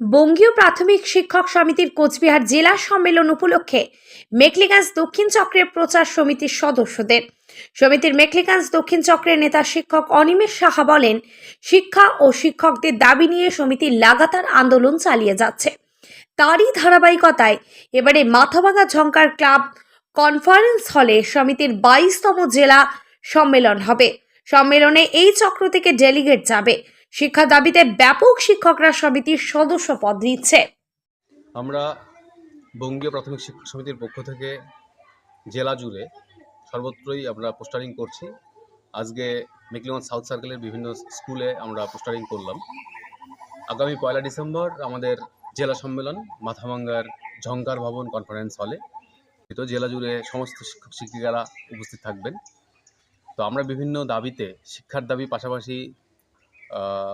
বঙ্গীয় প্রাথমিক শিক্ষক সমিতির কোচবিহার জেলা সম্মেলন উপলক্ষে মেকলিগঞ্জ দক্ষিণ চক্রের প্রচার সমিতির সদস্যদের। সমিতির মেকলিগঞ্জ দক্ষিণ চক্রের নেতা শিক্ষক অনিমেষ সাহা বলেন, শিক্ষা ও শিক্ষকদের দাবি নিয়ে সমিতি লাগাতার আন্দোলন চালিয়ে যাচ্ছে। তারই ধারাবাহিকতায় এবারে মাথাভাঙা ঝঙ্কার ক্লাব কনফারেন্স হলে সমিতির বাইশতম জেলা সম্মেলন হবে। সম্মেলনে এই চক্র থেকে ডেলিগেট যাবে। শিক্ষা দাবিতে ব্যাপক শিক্ষকরা সমিতির সদস্য পদ নিচ্ছে। আমরা বঙ্গীয় প্রাথমিক শিক্ষক সমিতির পক্ষ থেকে জেলা জুড়ে সর্বত্রই আমরা পোস্টারিং করছি। আজকে মেকলিগঞ্জ সাউথ সার্কেলের বিভিন্ন স্কুলে আমরা পোস্টারিং করলাম। আগামী পয়লা ডিসেম্বর আমাদের জেলা সম্মেলন মাথাভাঙ্গার ঝঙ্কার ভবন কনফারেন্স হলে তো জেলা জুড়ে সমস্ত শিক্ষক শিক্ষিকারা উপস্থিত থাকবেন। তো আমরা বিভিন্ন দাবিতে, শিক্ষার দাবি পাশাপাশি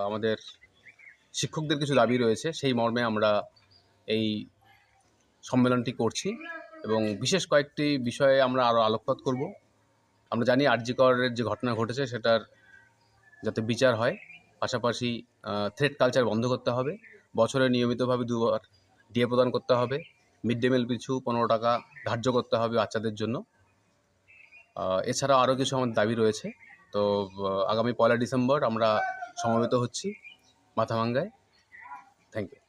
আমাদের শিক্ষকদের কিছু দাবি রয়েছে। সেই মর্মে আমরা এই সম্মেলনটি করছি এবং বিশেষ কয়েকটি বিষয়ে আমরা আরও আলোকপাত করব। আমরা জানি আরজিকরের যে ঘটনা ঘটেছে, সেটার যাতে বিচার হয়, পাশাপাশি থ্রেড কালচার বন্ধ করতে হবে, বছরে নিয়মিতভাবে দুবার ডিএ প্রদান করতে হবে মিড ডে মিল পিছু পনেরো টাকা ধার্য করতে হবে বাচ্চাদের জন্য। এছাড়া আরও কিছু আমাদের দাবি রয়েছে। তো আগামী পয়লা ডিসেম্বর আমরা সমবেত হচ্ছি মাথাভাঙ্গায়। Thank you